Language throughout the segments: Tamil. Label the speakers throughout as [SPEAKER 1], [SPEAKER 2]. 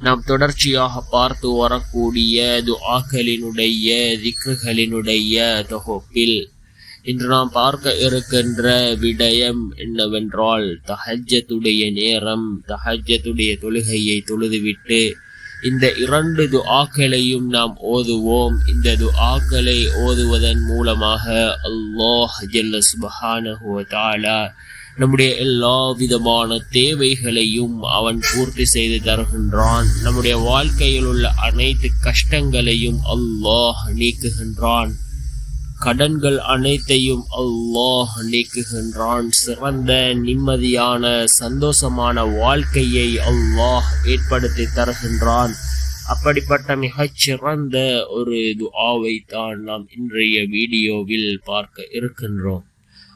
[SPEAKER 1] நாம் தொடர்ச்சியாக பார்த்து வரக்கூடிய துஆக்களினுடைய திக்குகளினுடைய தொகுப்பில் இன்று நாம் பார்க்க இருக்கின்ற விடயம் என்னவென்றால் தஹஜத்துடைய நேரம் தஹஜத்துடைய தொழுகையை தொழுதுவிட்டு இந்த இரண்டு துஆக்களையும் நாம் ஓதுவோம். இந்த துஆக்களை ஓதுவதன் மூலமாக அல்லாஹ் ஜல்ல சுபஹானஹு தாலா நம்முடைய எல்லா விதமான தேவைகளையும் அவன் பூர்த்தி செய்து தருகின்றான். நம்முடைய வாழ்க்கையில் உள்ள அனைத்து கஷ்டங்களையும் அல்லாஹ் நீக்குகின்றான். கடன்கள் அனைத்தையும் அல்லாஹ் நீக்குகின்றான். சிறந்த நிம்மதியான சந்தோஷமான வாழ்க்கையை அல்லாஹ் ஏற்படுத்தி தருகின்றான். அப்படிப்பட்ட மிகச் சிறந்த ஒரு துஆவை தான் நாம் இன்றைய வீடியோவில் பார்க்க இருக்கின்றோம்.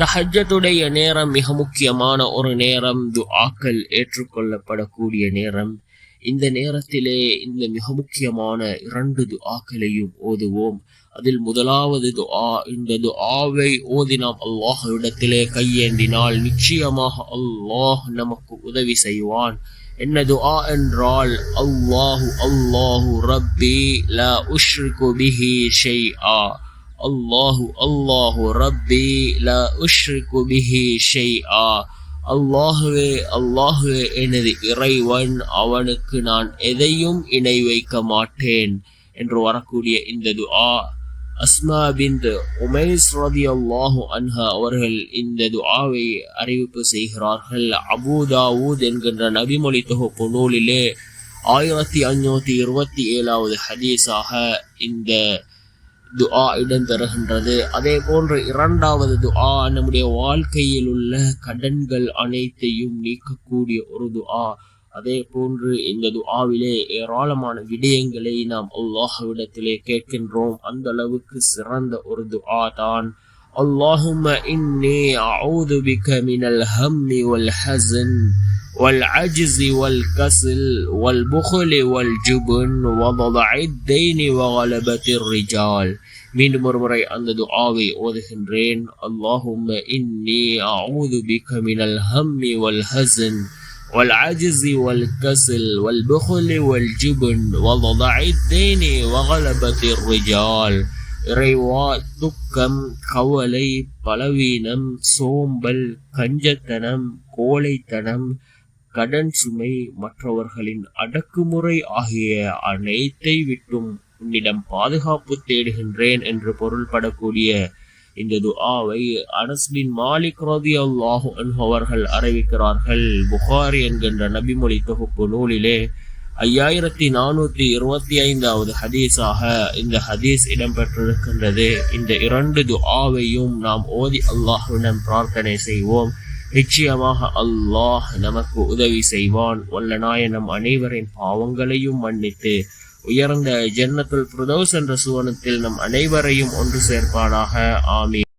[SPEAKER 1] தஹஜத்துடைய நேரம் மிக முக்கியமான ஒரு நேரம். துஆக்கள் ஏற்றுக்கொள்ளப்படக்கூடிய நேரம். இந்த நேரத்திலே இந்த மிக முக்கியமான இரண்டு துஆக்களையும் ஓதுவோம். அதில் முதலாவது துஆ இந்த துஆவை ஓதி நாம் அல்லாஹ்விடத்திலே கையேந்தினால் நிச்சயமாக அல்லாஹ் நமக்கு உதவி செய்வான். என்ன துஆ என்றால் அல்லாஹு அல்லாஹு ரப்பி ல உஷ்ரிகு பிஹி ஷைஆ. அல்லாஹு அல்லாஹு ரப்பி ல உஷ்ரிகு பிஹி ஆ அல்லாஹுவே அல்லாஹுவே எனது இறைவன் அவனுக்கு நான் எதையும் இணை வைக்க மாட்டேன் என்று வரக்கூடிய இந்த துஆ. அஸ்மா பின் உமேஸ் ரதி அல்லாஹு அன்ஹா அவர்கள் இந்த துஆவை அறிவிப்பு செய்கிறார்கள். அபுதாவூத் என்கின்ற நபிமொழி தொகுப்பு நூலிலே ஆயிரத்தி அஞ்சூற்றி இருபத்தி ஏழாவது ஹதீஸாக இந்த துஆ இடம்பெறுகின்றது. அதே போன்று இரண்டாவது துஆ நம்முடைய வாழ்க்கையில் உள்ள கடன்கள் அனைத்தையும் நீக்கக்கூடிய ஒரு துஆ. அதே போன்று இந்த துஆவிலே ஏராளமான விடயங்களை நாம் அல்லாஹ்விடத்திலே கேட்கின்றோம். அந்த அளவுக்கு சிறந்த ஒரு துஆ தான். اللهم إني أعوذ بك من الهم والحزن والعجز والكسل والبخل والجبن وضضع الدين وغلبة الرجال மீண்டும் ஒரு முறை அந்த துஆவை ஓதுகின்றேன் اللهم إني أعوذ بك من الهم والحزن والعجز والكسل والبخل والجبن وضضع الدين وغلبة الرجال இறைவா துக்கம் கவலை பலவீனம் சோம்பல் கஞ்சத்தனம் கோழைத்தனம் கடன் சுமை மற்றவர்களின் அடக்குமுறை ஆகிய அனைத்தை விட்டும் உன்னிடம் பாதுகாப்பு தேடுகின்றேன் என்று பொருள்படக்கூடிய இந்த துஆவை அனஸ்பின் மாலிக் ரதி அல்லாஹு அவர்கள் அறிவிக்கிறார்கள். புகாரி என்கின்ற நபிமொழி தொகுப்பு நூலிலே ஐயாயிரத்தி நானூத்தி இருபத்தி ஐந்தாவது ஹதீஸாக இந்த ஹதீஸ் இடம்பெற்றிருக்கின்றது. இந்த இரண்டு துஆவையும் நாம் ஓதி அல்லாஹுடன் பிரார்த்தனை செய்வோம். நிச்சயமாக அல்லாஹ் நமக்கு உதவி செய்வான். வல்ல நாயனம் அனைவரின் பாவங்களையும் மன்னித்து உயர்ந்த ஜன்னத்துல் பிரதோஸ் என்ற சுவனத்தில் நம் அனைவரையும் ஒன்று சேர்ப்பானாக. ஆமீன்.